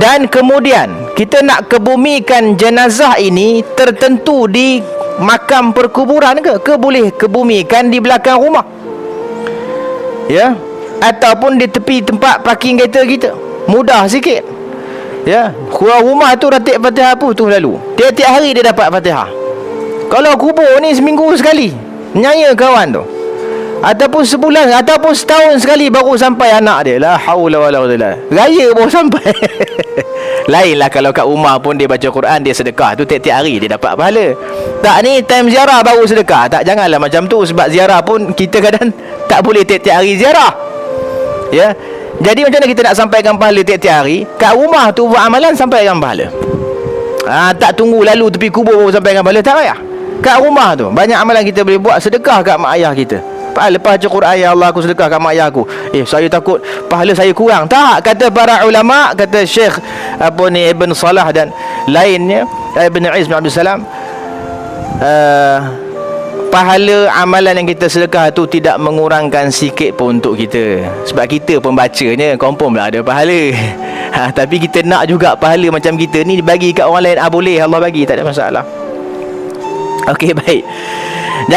Dan kemudian kita nak kebumikan jenazah ini tertentu di makam perkuburan ke? Ke boleh kebumikan di belakang rumah? Ya. Ataupun di tepi tempat parking kereta kita. Mudah sikit. Ya. Keluar rumah tu ratik Fatihah apa tu lalu. Tiap-tiap hari dia dapat Fatihah. Kalau kubur ni seminggu sekali. Nyaya kawan tu. Ataupun sebulan Ataupun setahun sekali Baru sampai anak dia. La hawla wa la quwwata Raya baru sampai. Lainlah kalau kat rumah pun Dia baca Quran Dia sedekah. Tu Tiap-tiap hari dia dapat pahala. Tak ni time ziarah baru sedekah. Tak janganlah macam tu Sebab ziarah pun Kita kadang Tak boleh tiap-tiap hari ziarah. Ya? Jadi macam mana kita nak sampaikan pahala tiap-tiap hari? Kat rumah tu buat amalan Sampaikan pahala. Ha, Tak tunggu lalu tepi kubur Baru sampaikan pahala Tak payah. Kat rumah tu Banyak amalan kita boleh buat Sedekah kat mak ayah kita lepas baca Quran ya Allah aku sedekah kat mak ayah aku. Eh saya takut pahala saya kurang. Tak, kata para ulama, kata Syekh apa ni Ibn Salah dan lainnya, Ibn Iz bin Abdul Salam uh, pahala amalan yang kita sedekah tu tidak mengurangkan sikit pun untuk kita. Sebab kita pun bacanya confirm lah ada pahala. Ha, tapi kita nak juga pahala macam kita ni bagi kat orang lain ah boleh Allah bagi tak ada masalah. Okey baik. Jadi